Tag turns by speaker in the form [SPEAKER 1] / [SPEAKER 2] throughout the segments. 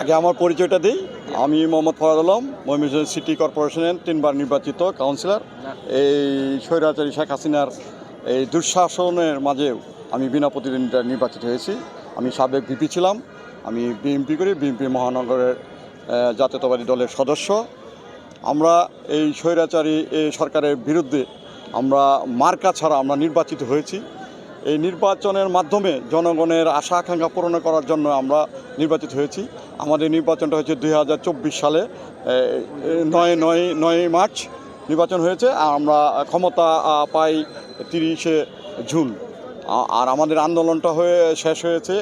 [SPEAKER 1] আগে আমার পরিচয়টা দিই। আমি মোহাম্মদ ফরাদ আলম, ময়মনসিংহ সিটি কর্পোরেশনের তিনবার নির্বাচিত কাউন্সিলর। এই স্বৈরাচারী শেখ হাসিনার এই দুঃশাসনের মাঝেও আমি বিনা প্রতিদ্বন্দ্বিতা নির্বাচিত হয়েছি। আমি সাবেক ভিপি ছিলাম। আমি বিএনপি করি, বিএনপি মহানগরের জাতীয়তাবাদী দলের সদস্য। আমরা এই স্বৈরাচারী সরকারের বিরুদ্ধে আমরা মার্কা ছাড়া আমরা নির্বাচিত হয়েছি। এই নির্বাচনের মাধ্যমে জনগণের আশা আকাঙ্ক্ষা পূরণ করার জন্য আমরা নির্বাচিত হয়েছি। আমাদের নির্বাচনটা হয়েছে দু হাজার চব্বিশ সালে নয় নয় নয় মার্চ নির্বাচন হয়েছে। আর আমরা ক্ষমতা পাই তিরিশে জুন। আর আমাদের আন্দোলনটা হয়ে, শেষ হয়েছে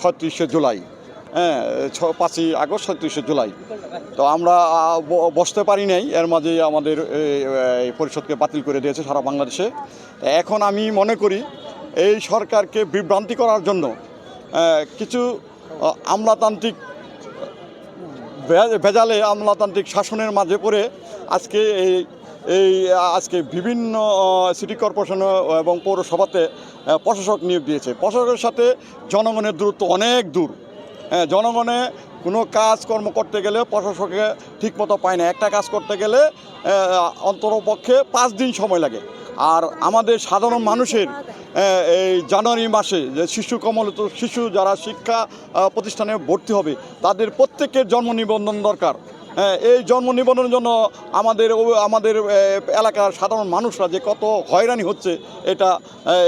[SPEAKER 1] ছত্রিশে জুলাই। হ্যাঁ ছ, পাঁচই আগস্ট, ছত্রিশে জুলাই। তো আমরা বসতে পারি নাই। এর মাঝে আমাদের এই পরিষদকে বাতিল করে দিয়েছে সারা বাংলাদেশে। এখন আমি মনে করি এই সরকারকে বিভ্রান্তি করার জন্য কিছু আমলাতান্ত্রিক ভেজালে আমলাতান্ত্রিক শাসনের মাঝে পড়ে আজকে এই এই, আজকে বিভিন্ন সিটি কর্পোরেশন এবং পৌরসভাতে প্রশাসক নিয়োগ দিয়েছে। প্রশাসকের সাথে জনগণের দূরত্ব অনেক দূর। হ্যাঁ জনগণে কোনো কাজকর্ম করতে গেলে প্রশাসকে ঠিকমতো পায় না। একটা কাজ করতে গেলে অন্তরপক্ষে পাঁচ দিন সময় লাগে। আর আমাদের সাধারণ মানুষের এই জানুয়ারি মাসে যে শিশু কমলত শিশু যারা শিক্ষা প্রতিষ্ঠানে ভর্তি হবে, তাদের প্রত্যেকের জন্ম নিবন্ধন দরকার। এই জন্ম নিবন্ধনের জন্য আমাদের আমাদের এলাকার সাধারণ মানুষরা যে কত হয়রানি হচ্ছে, এটা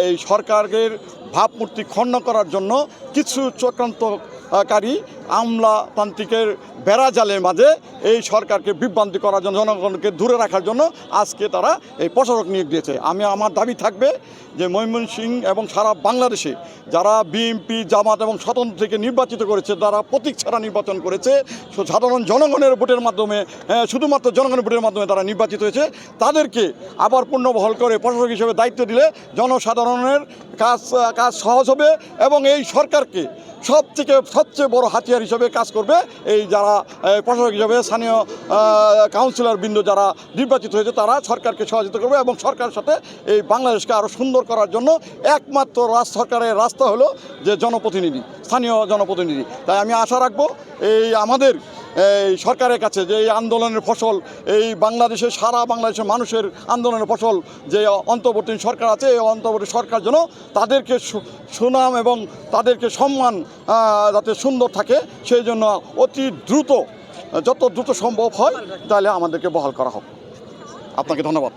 [SPEAKER 1] এই সরকারের ভাবমূর্তি খণ্ড করার জন্য কিছু চক্রান্তকারী আমলাতান্ত্রিকের বেড়া জালের মাঝে এই সরকারকে বিভ্রান্তি করার জন্য, জনগণকে দূরে রাখার জন্য আজকে তারা এই প্রশাসক নিয়োগ দিয়েছে। আমি, আমার দাবি থাকবে যে ময়মনসিংহ এবং সারা বাংলাদেশে যারা বিএনপি, জামাত এবং স্বতন্ত্র থেকে নির্বাচিত করেছে, তারা প্রতীক ছাড়া নির্বাচন করেছে। সাধারণ জনগণের ভোটের মাধ্যমে শুধুমাত্র জনগণের ভোটের মাধ্যমে তারা নির্বাচিত হয়েছে। তাদেরকে আবার পুনর্বহল করে প্রশাসক হিসেবে দায়িত্ব দিলে জনসাধারণের কাজ কাজ সহজ হবে এবং এই সরকারকে সব থেকে সবচেয়ে বড় হাতিয়ার হিসেবে কাজ করবে এই যারা প্রশাসক হিসেবে স্থানীয় কাউন্সিলর বৃন্দ যারা নির্বাচিত হয়েছে, তারা সরকারকে সহযোগিতা করবে এবং সরকারের সাথে এই বাংলাদেশকে আরও সুন্দর করার জন্য একমাত্র রাজ, সরকারের রাস্তা হলো যে জনপ্রতিনিধি, স্থানীয় জনপ্রতিনিধি। তাই আমি আশা রাখব এই আমাদের সরকারের কাছে যে এই আন্দোলনের ফসল, এই বাংলাদেশের সারা বাংলাদেশের মানুষের আন্দোলনের ফসল যে অন্তর্বর্তী সরকার আছে, এই অন্তর্বর্তী সরকার যেন তাদেরকে সুনাম এবং তাদেরকে সম্মান যাতে সুন্দর থাকে, সেই জন্য অতি দ্রুত, যত দ্রুত সম্ভব হয়, তাহলে আমাদেরকে বহাল করা হোক। আপনাকে ধন্যবাদ।